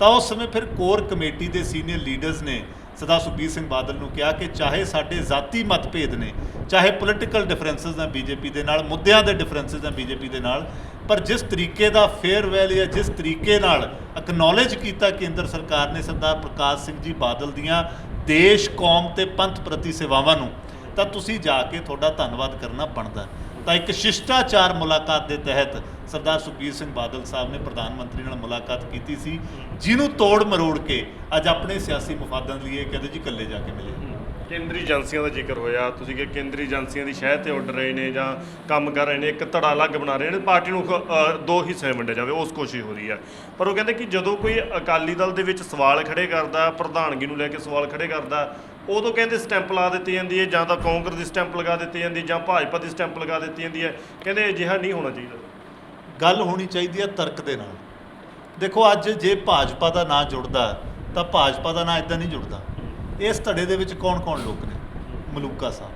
ਤਾਂ ਉਸ ਸਮੇਂ ਫਿਰ ਕੋਰ ਕਮੇਟੀ ਦੇ ਸੀਨੀਅਰ ਲੀਡਰਸ ਨੇ ਸਰਦਾਰ ਸੁਖਬੀਰ ਸਿੰਘ ਬਾਦਲ ਨੂੰ ਕਿਹਾ ਕਿ ਚਾਹੇ ਸਾਡੇ ਜ਼ਾਤੀ ਮਤਭੇਦ ਨੇ, ਚਾਹੇ ਪੋਲੀਟੀਕਲ ਡਿਫਰੈਂਸਸ ਨੇ ਬੀਜੇਪੀ ਦੇ ਨਾਲ, ਮੁੱਦਿਆਂ ਦੇ ਡਿਫਰੈਂਸਸ ਨੇ ਬੀਜੇਪੀ ਦੇ ਨਾਲ, ਪਰ ਜਿਸ ਤਰੀਕੇ ਦਾ ਫੇਅਰਵੈਲ ਜਾਂ ਜਿਸ ਤਰੀਕੇ ਨਾਲ ਅਕਨੋਲੇਜ ਕੀਤਾ ਕੇਂਦਰ ਸਰਕਾਰ ਨੇ ਸਰਦਾਰ ਪ੍ਰਕਾਸ਼ ਸਿੰਘ ਜੀ ਬਾਦਲ ਦੀਆਂ ਦੇਸ਼ ਕੌਮ ਤੇ ਪੰਥ ਪ੍ਰਤੀ ਸੇਵਾਵਾਂ ਨੂੰ, ਤਾਂ ਤੁਸੀਂ ਜਾ ਕੇ ਤੁਹਾਡਾ ਧੰਨਵਾਦ ਕਰਨਾ ਬਣਦਾ। ਤਾਂ ਇੱਕ ਸ਼ਿਸ਼ਟਾਚਾਰ ਮੁਲਾਕਾਤ ਦੇ ਤਹਿਤ ਸਰਦਾਰ ਸੁਖਬੀਰ ਸਿੰਘ ਬਾਦਲ ਸਾਹਿਬ ਨੇ ਪ੍ਰਧਾਨ ਮੰਤਰੀ ਨਾਲ ਮੁਲਾਕਾਤ ਕੀਤੀ ਸੀ, ਜਿਹਨੂੰ ਤੋੜ ਮਰੋੜ ਕੇ ਅੱਜ ਆਪਣੇ ਸਿਆਸੀ ਮਫਾਦਾਂ ਲਈ ਇਹ ਕਹਿੰਦੇ ਜੀ ਇਕੱਲੇ ਜਾ ਕੇ ਮਿਲੇ। ਕੇਂਦਰੀ ਏਜੰਸੀਆਂ ਦਾ ਜ਼ਿਕਰ ਹੋਇਆ, ਤੁਸੀਂ ਕਿ ਕੇਂਦਰੀ ਏਜੰਸੀਆਂ ਦੀ ਸ਼ਹਿ ਤੇ ਉੱਡ ਰਹੇ ਨੇ ਜਾਂ ਕੰਮ ਕਰ ਰਹੇ ਨੇ, ਇੱਕ ਧੜਾ ਅਲੱਗ ਬਣਾ ਰਹੇ ਨੇ, ਪਾਰਟੀ ਨੂੰ ਦੋ ਹਿੱਸੇ ਵੰਡਿਆ ਜਾਵੇ, ਉਸ ਕੋਸ਼ਿਸ਼ ਹੋ ਰਹੀ ਹੈ। ਪਰ ਉਹ ਕਹਿੰਦੇ ਕਿ ਜਦੋਂ ਕੋਈ ਅਕਾਲੀ ਦਲ ਦੇ ਵਿੱਚ ਸਵਾਲ ਖੜੇ ਕਰਦਾ, ਪ੍ਰਧਾਨਗੀ ਨੂੰ ਲੈ ਕੇ ਸਵਾਲ ਖੜੇ ਕਰਦਾ ਉਦੋਂ ਕਹਿੰਦੇ ਸਟੈਂਪ ਲਾ ਦਿੱਤੀ ਜਾਂਦੀ ਹੈ, ਜਾਂ ਤਾਂ ਕਾਂਗਰਸ ਦੀ ਸਟੈਂਪ ਲਗਾ ਦਿੱਤੀ ਜਾਂਦੀ ਹੈ ਜਾਂ ਭਾਜਪਾ ਦੀ ਸਟੈਂਪ ਲਗਾ ਦਿੱਤੀ ਜਾਂਦੀ ਹੈ। ਕਹਿੰਦੇ ਅਜਿਹਾ ਨਹੀਂ ਹੋਣਾ ਚਾਹੀਦਾ। ਗੱਲ ਹੋਣੀ ਚਾਹੀਦੀ ਹੈ ਤਰਕ ਦੇ ਨਾਲ। ਦੇਖੋ, ਅੱਜ ਜੇ ਭਾਜਪਾ ਦਾ ਨਾਂ ਜੁੜਦਾ, ਤਾਂ ਭਾਜਪਾ ਦਾ ਨਾਂ ਇਦਾਂ ਨਹੀਂ ਜੁੜਦਾ। ਇਸ ਧੜੇ ਦੇ ਵਿੱਚ ਕੌਣ-ਕੌਣ ਲੋਕ ਨੇ? ਮਲੂਕਾ ਸਾਹਿਬ।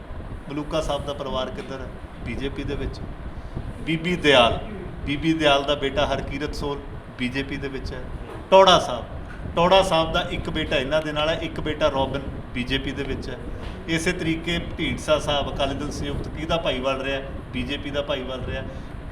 ਮਲੂਕਾ ਸਾਹਿਬ ਦਾ ਪਰਿਵਾਰ ਕਿੱਧਰ ਹੈ? ਬੀਜੇਪੀ ਦੇ ਵਿੱਚ। ਬੀਬੀ ਦਿਆਲ। ਬੀਬੀ ਦਿਆਲ ਦਾ ਬੇਟਾ ਹਰਕੀਰਤ ਸੋਲ ਬੀਜੇਪੀ ਦੇ ਵਿੱਚ ਹੈ। ਟੋੜਾ ਸਾਹਿਬ। ਟੋੜਾ ਸਾਹਿਬ ਦਾ ਇੱਕ ਬੇਟਾ ਇਹਨਾਂ ਦੇ ਨਾਲ ਹੈ, ਇੱਕ ਬੇਟਾ ਰੋਬਿਨ। ਬੀਜੇਪੀ ਦੇ ਵਿੱਚ ਹੈ। ਇਸੇ ਤਰੀਕੇ ਢੀਂਡਸਾ ਸਾਹਿਬ, ਅਕਾਲੀ ਦਲ ਸੰਯੁਕਤ ਕਿਹਦਾ ਭਾਈਵਾਲ ਰਿਹਾ? ਬੀਜੇਪੀ ਦਾ ਭਾਈਵਾਲ ਰਿਹਾ।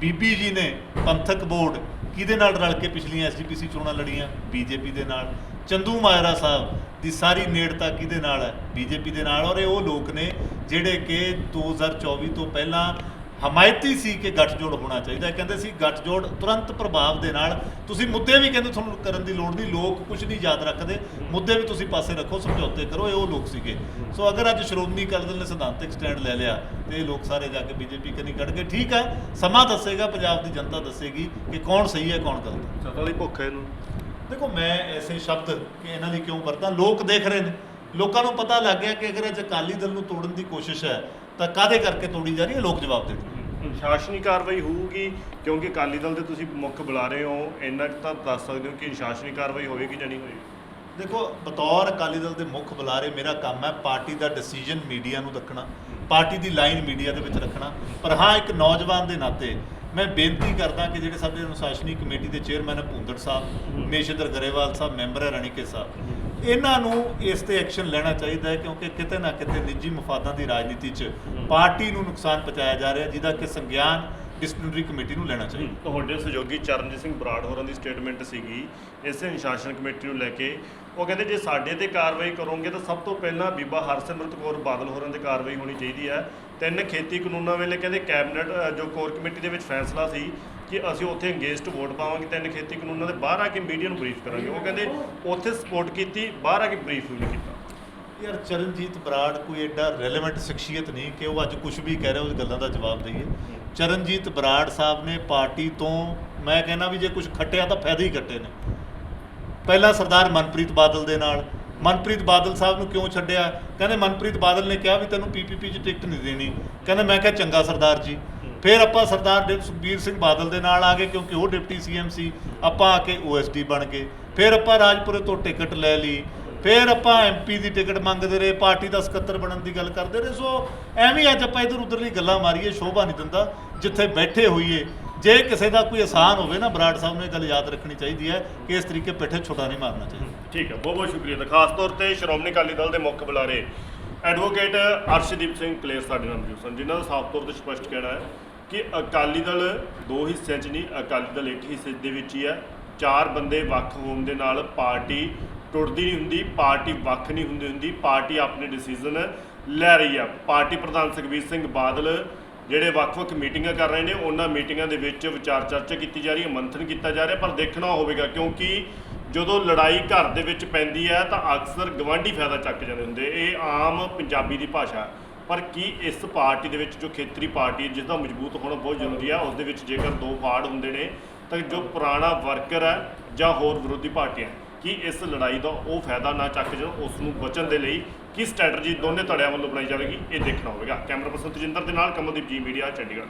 ਬੀਬੀ ਜੀ ਨੇ ਪੰਥਕ ਬੋਰਡ ਕਿਹਦੇ ਨਾਲ ਰਲ ਕੇ ਪਿਛਲੀਆਂ ਐਸਜੀਪੀਸੀ ਚੋਣਾਂ ਲੜੀਆਂ? ਬੀਜੇਪੀ ਦੇ ਨਾਲ। ਚੰਦੂ ਮਾਇਰਾ ਸਾਹਿਬ ਦੀ ਸਾਰੀ ਨੇੜਤਾ ਕਿਹਦੇ ਨਾਲ ਹੈ? ਬੀਜੇਪੀ ਦੇ ਨਾਲ। ਔਰ ਇਹ ਉਹ ਲੋਕ ਨੇ ਜਿਹੜੇ ਕਿ 2024 ਤੋਂ ਪਹਿਲਾਂ ਹਮਾਇਤੀ ਸੀ ਕਿ ਗੱਠਜੋੜ ਹੋਣਾ ਚਾਹੀਦਾ ਕਹਿੰਦੇ ਸੀ ਗੱਠਜੋੜ ਤੁਰੰਤ ਪ੍ਰਭਾਵ ਦੇ ਨਾਲ ਤੁਸੀਂ ਮੁੱਦੇ ਵੀ ਕਹਿੰਦੇ ਤੁਹਾਨੂੰ ਕਰਨ ਦੀ ਲੋੜ ਨਹੀਂ ਲੋਕ ਕੁਝ ਨਹੀਂ ਯਾਦ ਰੱਖਦੇ। ਮੁੱਦੇ ਵੀ ਤੁਸੀਂ ਪਾਸੇ ਰੱਖੋ ਸਮਝੌਤੇ ਕਰੋ ਇਹ ਉਹ ਲੋਕ ਸੀਗੇ। ਸੋ ਅਗਰ ਅੱਜ ਸ਼੍ਰੋਮਣੀ ਅਕਾਲੀ ਦਲ ਨੇ ਸਿਧਾਂਤਕ ਸਟੈਂਡ ਲੈ ਲਿਆ ਤੇ ਇਹ ਲੋਕ ਸਾਰੇ ਜਾ ਕੇ ਬੀਜੇਪੀ ਕਨੀ ਕੱਢ ਗਏ। ਠੀਕ ਹੈ ਸਮਾਂ ਦੱਸੇਗਾ ਪੰਜਾਬ ਦੀ ਜਨਤਾ ਦੱਸੇਗੀ ਕਿ ਕੌਣ ਸਹੀ ਹੈ ਕੌਣ ਗਲਤ। ਹੈ ਸਤਾ ਲਈ ਭੁੱਖ ਹੈ ਇਹਨੂੰ। ਦੇਖੋ ਮੈਂ ਐਸੇ ਸ਼ਬਦ ਕਿ ਇਹਨਾਂ ਲਈ ਕਿਉਂ ਵਰਤਾਂ? ਲੋਕ ਦੇਖ ਰਹੇ ਨੇ। ਲੋਕਾਂ ਨੂੰ ਪਤਾ ਲੱਗ ਗਿਆ ਕਿ ਅਗਰ ਅੱਜ ਅਕਾਲੀ ਦਲ ਨੂੰ ਤੋੜਨ ਦੀ ਕੋਸ਼ਿਸ਼ ਹੈ ਤਾਂ ਕਾਦੇ ਕਰਕੇ ਤੋੜੀ ਜਾ ਰਹੀ ਹੈ ਲੋਕ ਜਵਾਬ ਦੇਣਗੇ ਅਨੁਸ਼ਾਸਨੀ ਕਾਰਵਾਈ ਹੋਊਗੀ ਕਿਉਂਕਿ ਅਕਾਲੀ ਦਲ ਦੇ ਤੁਸੀਂ ਮੁੱਖ ਬੁਲਾ ਰਹੇ ਹੋ ਇੰਨਾ ਕੁ ਤਾਂ ਦੱਸ ਸਕਦੇ ਹੋ ਕਿ ਅਨੁਸ਼ਾਸਨੀ ਕਾਰਵਾਈ ਹੋਵੇਗੀ ਜਾਂ ਨਹੀਂ ਹੋਵੇਗੀ? ਦੇਖੋ ਬਤੌਰ ਅਕਾਲੀ ਦਲ ਦੇ ਮੁੱਖ ਬੁਲਾਰੇ ਮੇਰਾ ਕੰਮ ਹੈ ਪਾਰਟੀ ਦਾ ਡਿਸੀਜਨ ਮੀਡੀਆ ਨੂੰ ਰੱਖਣਾ ਪਾਰਟੀ ਦੀ ਲਾਈਨ ਮੀਡੀਆ ਦੇ ਵਿੱਚ ਰੱਖਣਾ। ਪਰ ਹਾਂ ਇੱਕ ਨੌਜਵਾਨ ਦੇ ਨਾਤੇ ਮੈਂ ਬੇਨਤੀ ਕਰਦਾ ਕਿ ਜਿਹੜੇ ਸਾਡੇ ਅਨੁਸ਼ਾਸਨੀ ਕਮੇਟੀ ਦੇ ਚੇਅਰਮੈਨ ਭੁੰਦੜ ਸਾਹਿਬ ਮੇਸ਼ਦਰ ਗਰੇਵਾਲ ਸਾਹਿਬ ਮੈਂਬਰ ਹੈ ਰਣੀਕੇ ਸਾਹਿਬ ਇਹਨਾਂ ਨੂੰ ਇਸ ਤੇ ਐਕਸ਼ਨ ਲੈਣਾ ਚਾਹੀਦਾ ਹੈ ਕਿਉਂਕਿ ਕਿਤੇ ਨਾ ਕਿਤੇ ਨਿੱਜੀ ਮਫਾਦਾਂ ਦੀ ਰਾਜਨੀਤੀ 'ਚ ਪਾਰਟੀ ਨੂੰ ਨੁਕਸਾਨ ਪਹੁੰਚਾਇਆ ਜਾ ਰਿਹਾ, ਜਿਹਦਾ ਕਿ ਸੰਗਿਆਨ ਡਿਸਪਲਿਨਰੀ ਕਮੇਟੀ ਨੂੰ ਲੈਣਾ ਚਾਹੀਦਾ। ਤੁਹਾਡੇ ਸਹਿਯੋਗੀ ਚਰਨਜੀਤ ਸਿੰਘ ਬਰਾੜ ਹੋਰਾਂ ਦੀ ਸਟੇਟਮੈਂਟ ਸੀਗੀ, ਇਸੇ ਅਨੁਸ਼ਾਸਨ ਕਮੇਟੀ ਨੂੰ ਲੈ ਕੇ। ਉਹ ਕਹਿੰਦੇ, ਜੇ ਸਾਡੇ ਤੇ ਕਾਰਵਾਈ ਕਰੋਗੇ ਤਾਂ ਸਭ ਤੋਂ ਪਹਿਲਾਂ ਬੀਬਾ ਹਰਸਿਮਰਤ ਕੌਰ ਬਾਦਲ ਹੋਰਾਂ ਤੇ ਕਾਰਵਾਈ ਹੋਣੀ ਚਾਹੀਦੀ ਹੈ। ਤਿੰਨ ਖੇਤੀ ਕਾਨੂੰਨਾਂ ਵੇਲੇ ਕਹਿੰਦੇ ਕੈਬਨਿਟ ਜੋ ਕੋਰ ਕਮੇਟੀ ਦੇ ਵਿੱਚ ਫੈਸਲਾ ਸੀ ਕਿ ਅਸੀਂ ਉੱਥੇ ਅੰਗੇਜਡ ਵੋਟ ਪਾਵਾਂਗੇ, ਤਿੰਨ ਖੇਤੀ ਕਾਨੂੰਨਾਂ ਦੇ ਬਾਹਰ ਆ ਕੇ ਮੀਡੀਆ ਨੂੰ ਬਰੀਫ ਕਰਾਂਗੇ। ਉਹ ਕਹਿੰਦੇ ਉੱਥੇ ਸਪੋਰਟ ਕੀਤੀ ਬਾਹਰ ਆ ਕੇ ਬਰੀਫ ਵੀ ਨਹੀਂ ਕੀਤਾ। ਯਾਰ ਚਰਨਜੀਤ ਬਰਾੜ ਕੋਈ ਐਡਾ ਰੈਲੇਵੈਂਟ ਸ਼ਖਸੀਅਤ ਨਹੀਂ ਕਿ ਉਹ ਅੱਜ ਕੁਝ ਵੀ ਕਹਿ ਰਿਹਾ ਉਸ ਗੱਲਾਂ ਦਾ ਜਵਾਬ ਦਈਏ। ਚਰਨਜੀਤ ਬਰਾੜ ਸਾਹਿਬ ਨੇ ਪਾਰਟੀ ਤੋਂ, ਮੈਂ ਕਹਿੰਦਾ ਵੀ ਜੇ ਕੁਝ ਖੱਟਿਆ ਤਾਂ ਫਾਇਦੇ ਹੀ ਖੱਟੇ ਨੇ। ਪਹਿਲਾਂ ਸਰਦਾਰ ਮਨਪ੍ਰੀਤ ਬਾਦਲ ਦੇ ਨਾਲ। ਮਨਪ੍ਰੀਤ ਬਾਦਲ ਸਾਹਿਬ ਨੂੰ ਕਿਉਂ ਛੱਡਿਆ? ਕਹਿੰਦੇ ਮਨਪ੍ਰੀਤ ਬਾਦਲ ਨੇ ਕਿਹਾ ਵੀ ਤੈਨੂੰ ਪੀਪੀਪੀ 'ਚ ਟਿਕਟ ਨਹੀਂ ਦੇਣੀ। ਕਹਿੰਦੇ ਮੈਂ ਕਿਹਾ ਚੰਗਾ ਸਰਦਾਰ ਜੀ। ਫਿਰ ਆਪਾਂ ਸਰਦਾਰ ਡਿਪ ਸੁਖਬੀਰ ਸਿੰਘ ਬਾਦਲ ਦੇ ਨਾਲ ਆ ਗਏ, ਕਿਉਂਕਿ ਉਹ ਡਿਪਟੀ ਸੀਐਮ ਸੀ, ਆਪਾਂ ਆ ਕੇ ਓਐਸਡੀ ਬਣ ਗਏ। ਫਿਰ ਆਪਾਂ ਰਾਜਪੁਰੇ ਤੋਂ ਟਿਕਟ ਲੈ ਲਈ, ਫਿਰ ਆਪਾਂ ਐਮਪੀ ਦੀ ਟਿਕਟ ਮੰਗਦੇ ਰਹੇ, ਪਾਰਟੀ ਦਾ ਸਕੱਤਰ ਬਣਨ ਦੀ ਗੱਲ ਕਰਦੇ ਰਹੇ। ਸੋ ਐਵੇਂ ਅੱਜ ਆਪਾਂ ਇਧਰ ਉਧਰਲੀ ਗੱਲਾਂ ਮਾਰੀਏ, ਸ਼ੋਭਾ ਨਹੀਂ ਦਿੰਦਾ, ਜਿੱਥੇ ਬੈਠੇ ਹੋਈਏ। ਜੇ ਕਿਸੇ ਦਾ ਕੋਈ ਆਸਾਨ ਹੋਵੇ ਨਾ, ਬਰਾੜ ਸਾਹਿਬ ਨੂੰ ਇਹ ਗੱਲ ਯਾਦ ਰੱਖਣੀ ਚਾਹੀਦੀ ਹੈ ਕਿ ਇਸ ਤਰੀਕੇ ਪਿੱਠੇ ਛੁਟਾ ਨਹੀਂ ਮਾਰਨਾ ਚਾਹੀਦਾ। ਠੀਕ ਹੈ, ਬਹੁਤ ਬਹੁਤ ਸ਼ੁਕਰੀਆ। ਤਾਂ ਖਾਸ ਤੌਰ ਤੇ ਸ਼੍ਰੋਮਣੀ ਅਕਾਲੀ ਦਲ ਦੇ ਮੁੱਖ ਬੁਲਾਰੇ ਐਡਵੋਕੇਟ ਅਰਸ਼ਦੀਪ ਸਿੰਘ ਕਲੇਰ ਸਾਡੇ ਨਾਲ ਮੌਜੂਦ ਸਨ, ਜਿਨ੍ਹਾਂ ਦਾ ਸਾਫ਼ ਤੌਰ ਤੇ ਸਪਸ਼ਟ ਕਹਿਣਾ ਹੈ ਕਿ ਅਕਾਲੀ ਦਲ ਦੋ ਹਿੱਸਿਆਂ 'ਚ ਨਹੀਂ, ਅਕਾਲੀ ਦਲ ਇੱਕ ਹਿੱਸੇ ਦੇ ਵਿੱਚ ਹੀ ਹੈ। ਚਾਰ ਬੰਦੇ ਵੱਖ ਹੋਣ ਦੇ ਨਾਲ ਪਾਰਟੀ ਟੁੱਟਦੀ ਨਹੀਂ ਹੁੰਦੀ, ਪਾਰਟੀ ਵੱਖ ਨਹੀਂ ਹੁੰਦੀ ਹੁੰਦੀ, ਪਾਰਟੀ ਆਪਣੇ ਡਿਸੀਜਨ ਲੈ ਰਹੀ ਆ। ਪਾਰਟੀ ਪ੍ਰਧਾਨ ਸੁਖਬੀਰ ਸਿੰਘ ਬਾਦਲ ਜਿਹੜੇ ਵੱਖ-ਵੱਖ ਮੀਟਿੰਗਾਂ ਕਰ ਰਹੇ ਨੇ, ਉਹਨਾਂ ਮੀਟਿੰਗਾਂ ਦੇ ਵਿੱਚ ਵਿਚਾਰ ਚਰਚਾ ਕੀਤੀ ਜਾ ਰਹੀ ਹੈ, ਮੰਥਨ ਕੀਤਾ ਜਾ ਰਿਹਾ, ਪਰ ਦੇਖਣਾ ਹੋਵੇਗਾ ਕਿਉਂਕਿ ਜਦੋਂ ਲੜਾਈ ਘਰ ਦੇ ਵਿੱਚ ਪੈਂਦੀ ਹੈ ਤਾਂ ਅਕਸਰ ਗਵਾਂਢੀ ਫਾਇਦਾ ਚੱਕ ਜਾਂਦੇ ਹੁੰਦੇ। ਇਹ ਆਮ ਪੰਜਾਬੀ ਦੀ ਭਾਸ਼ਾ ਹੈ। ਪਰ ਕੀ ਇਸ ਪਾਰਟੀ ਦੇ ਵਿੱਚ ਜੋ ਖੇਤਰੀ ਪਾਰਟੀ ਹੈ ਜਿਸ ਦਾ ਮਜ਼ਬੂਤ ਹੋਣਾ ਬਹੁਤ ਜ਼ਰੂਰੀ ਹੈ ਉਸ ਦੇ ਵਿੱਚ ਜੇਕਰ ਦੋ ਵਾਰਡ ਹੁੰਦੇ ਨੇ, ਤਾਂ ਜੋ ਪੁਰਾਣਾ ਵਰਕਰ ਹੈ ਜਾਂ ਹੋਰ ਵਿਰੋਧੀ ਪਾਰਟੀਆਂ ਕੀ ਇਸ ਲੜਾਈ ਦਾ ਉਹ ਫਾਇਦਾ ਨਾ ਚੱਕ ਜਾਣ ਉਸ ਨੂੰ ਬਚਣ ਦੇ ਲਈ ਕੀ ਸਟ੍ਰੈਟਜੀ ਦੋਨੇ ਧੜਿਆਂ ਵੱਲੋਂ ਬਣਾਈ ਜਾਵੇਗੀ, ਇਹ ਦੇਖਣਾ ਹੋਵੇਗਾ। ਕੈਮਰਾ ਪਰਸਨ ਤਜਿੰਦਰ ਦੇ ਨਾਲ, ਕਮਲਦੀਪ ਜੀ ਮੀਡੀਆ, ਚੰਡੀਗੜ੍ਹ।